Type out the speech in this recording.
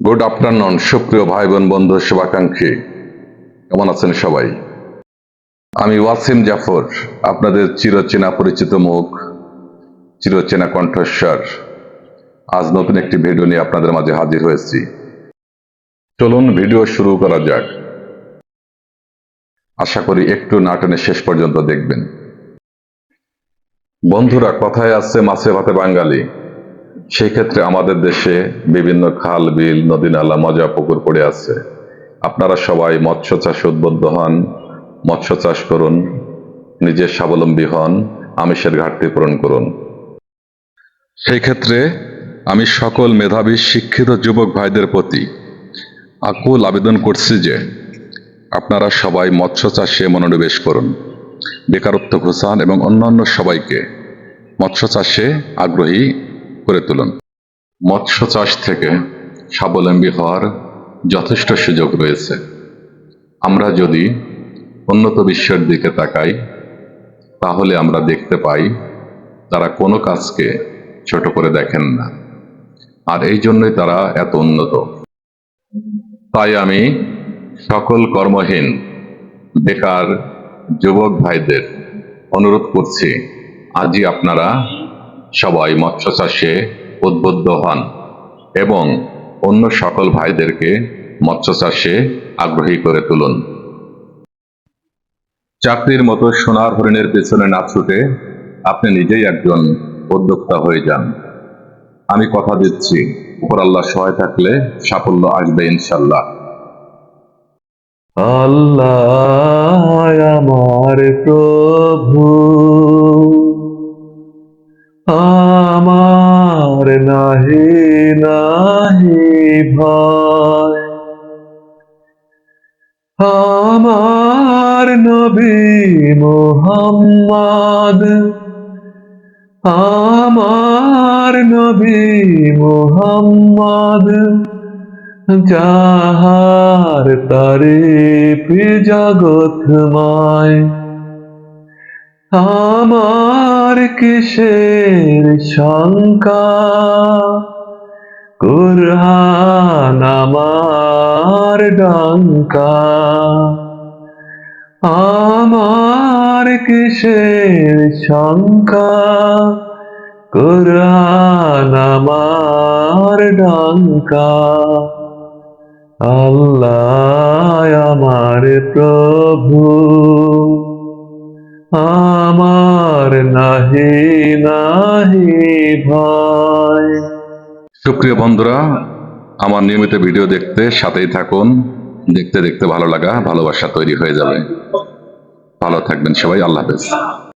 Good afternoon, সুপ্রিয় ভাই বোন বন্ধু, শুভাকাঙ্ক্ষী। কেমন আছেন সবাই? আমি ওয়াসিম জাফর, আপনাদের চিরচেনা পরিচিত মুখ, চিরচেনা কণ্ঠস্বর। আজ নতুন একটি ভিডিও নিয়ে আপনাদের মাঝে হাজির হয়েছি। চলুন, ভিডিও শুরু করা যাক। আশা করি একটু নাটনে শেষ পর্যন্ত দেখবেন। বন্ধুরা, কথায় আছে মাছে ভাতে বাঙালি। সেই ক্ষেত্রে আমাদের দেশে বিভিন্ন খাল, বিল, নদী, নালা, মজা, পুকুর পড়ে আছে। আপনারা সবাই মৎস্য চাষে উদ্বুদ্ধ হন, মৎস্য চাষ করুন, নিজের স্বাবলম্বী হন, আমিষের ঘাটতি পূরণ করুন। সেই ক্ষেত্রে আমি সকল মেধাবী, শিক্ষিত যুবক ভাইদের প্রতি আকুল আবেদন করছি যে আপনারা সবাই মৎস্য চাষে মনোনিবেশ করুন, বেকারত্ব ঘোষান এবং অন্যান্য সবাইকে মৎস্য চাষে আগ্রহী করে তুলুন। মৎস্য চাষ থেকে স্বাবলম্বী হওয়ার যথেষ্ট সুযোগ রয়েছে। আমরা যদি উন্নত বিশ্বের দিকে তাকাই, তাহলে আমরা দেখতে পাই তারা কোনো কাজকে ছোট করে দেখেন না। আর এই জন্যই তারা এত উন্নত। তাই আমি সকল কর্মহীন, বেকার যুবক ভাইদের অনুরোধ করছি, আজই আপনারা সবাই মৎস্য চাষে উদ্বুদ্ধ হন এবং অন্য সকল ভাইদেরকে মৎস্য চাষে আগ্রহী করে তুলুন। চাকরির মতো সোনার হরিণের পেছনে না ছুটে আপনি নিজেই একজন উদ্যোক্তা হয়ে যান। আমি কথা দিচ্ছি, উপর আল্লাহ সহায় থাকলে সাফল্য আসবে ইনশাল্লাহ আল্লাহ আমার প্রভু। নাহি নাহি ভয় আমার নবী মোহাম্মদ আমার নবী মোহাম্মদ যাহার তারিফ জগৎময় আমার কিসের শঙ্কা? কুরহান আমার ডঙ্কা। আমার কিসের শঙ্কা? কুরহান আমার ডঙ্কা। আল্লাহ আমার প্রভু। আমার নাহি নাহি ভয় সুপ্রিয় বন্ধুরা, আমার নিয়মিত ভিডিও দেখতে সাথেই থাকুন। দেখতে দেখতে ভালো লাগা, ভালোবাসা তৈরি হয়ে যাবে। ভালো থাকবেন সবাই, আল্লাহ হাফেজ।